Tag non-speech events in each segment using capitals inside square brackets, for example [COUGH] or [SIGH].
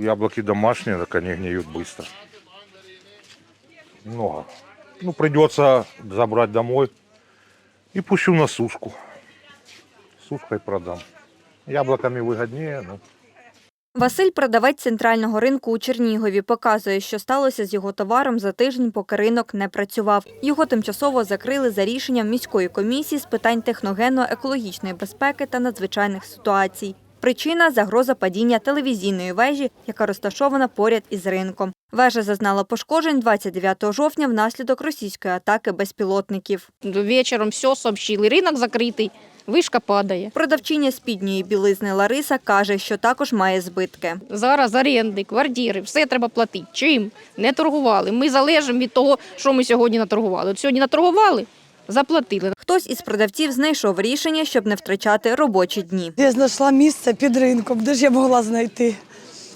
яблоки домашние, так они гниют быстро. Много. Ну, придется забрать домой и пущу на сушку. Сушкой продам. Яблоками выгоднее, ну, Василь, продавець центрального ринку у Чернігові, показує, що сталося з його товаром за тиждень, поки ринок не працював. Його тимчасово закрили за рішенням міської комісії з питань техногенно-екологічної безпеки та надзвичайних ситуацій. Причина загроза падіння телевізійної вежі, яка розташована поряд із ринком. Вежа зазнала пошкоджень 29 жовтня внаслідок російської атаки безпілотників. Вечором все сообщили, ринок закритий, вишка падає. Продавчиня спідньої білизни Лариса каже, що також має збитки. Зараз оренди, квартири, все треба платити. Чим? Не торгували. Ми залежимо від того, що ми сьогодні наторгували. От сьогодні наторгували, заплатили. Хтось із продавців знайшов рішення, щоб не втрачати робочі дні. Я знайшла місце під ринком, де ж я могла знайти.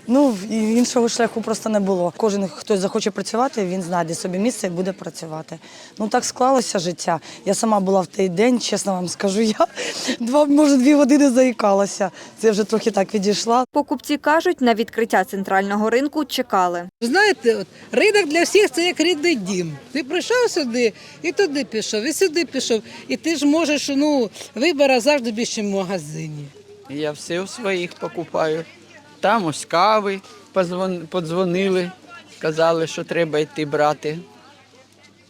Ну, і іншого шляху просто не було. Кожен, хто захоче працювати, він знайде собі місце і буде працювати. Ну так склалося життя. Я сама була в той день, чесно вам скажу, я [LAUGHS] два, може, дві години заїкалася. Це вже трохи так відійшла. Покупці кажуть, на відкриття центрального ринку чекали. Знаєте, от, ринок для всіх це як рідний дім. Ти прийшов сюди і туди пішов, і сюди пішов. І ти ж можеш ну, вибора завжди більше в магазині. Я все у своїх покупаю. Там ось кави подзвонили, сказали, що треба йти брати.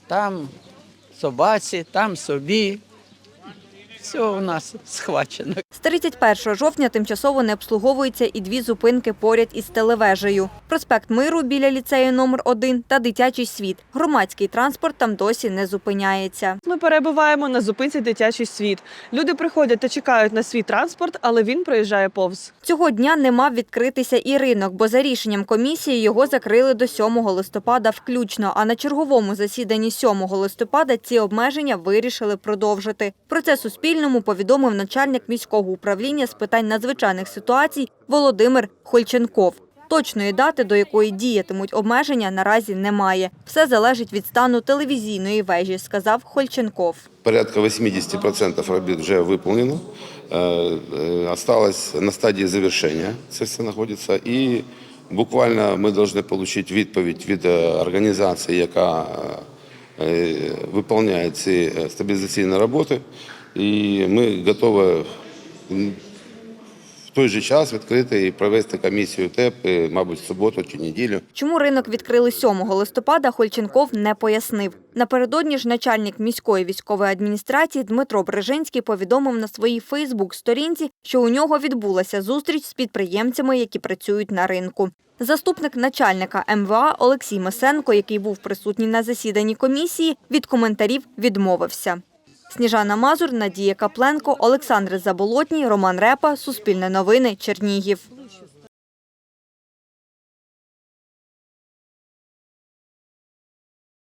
Там собаці, там собі. Все у нас схвачено. З 31 жовтня тимчасово не обслуговуються і дві зупинки поряд із телевежею. Проспект Миру біля ліцею номер 1 та дитячий світ. Громадський транспорт там досі не зупиняється. Ми перебуваємо на зупинці дитячий світ. Люди приходять та чекають на свій транспорт, але він проїжджає повз. Цього дня не мав відкритися і ринок, бо за рішенням комісії його закрили до 7 листопада включно. А на черговому засіданні 7 листопада ці обмеження вирішили продовжити. Про це Суспільному повідомив начальник міського управління з питань надзвичайних ситуацій Володимир Хольченков. Точної дати, до якої діятимуть обмеження, наразі немає. Все залежить від стану телевізійної вежі, сказав Хольченков. Порядка 80% робіт вже виконано. Е, е, Осталось на стадії завершення. Це все знаходиться. І буквально ми повинні отримати відповідь від е, організації, яка виконує ці стабілізаційні роботи. І ми готові в той же час відкрити і провести комісію ТЕП, мабуть, в суботу чи неділю. Чому ринок відкрили 7 листопада, Хольченков не пояснив. Напередодні ж начальник міської військової адміністрації Дмитро Брижинський повідомив на своїй Фейсбук-сторінці, що у нього відбулася зустріч з підприємцями, які працюють на ринку. Заступник начальника МВА Олексій Месенко, який був присутній на засіданні комісії, від коментарів відмовився. Сніжана Мазур, Надія Капленко, Олександр Заболотній, Роман Репа, Суспільне новини, Чернігів.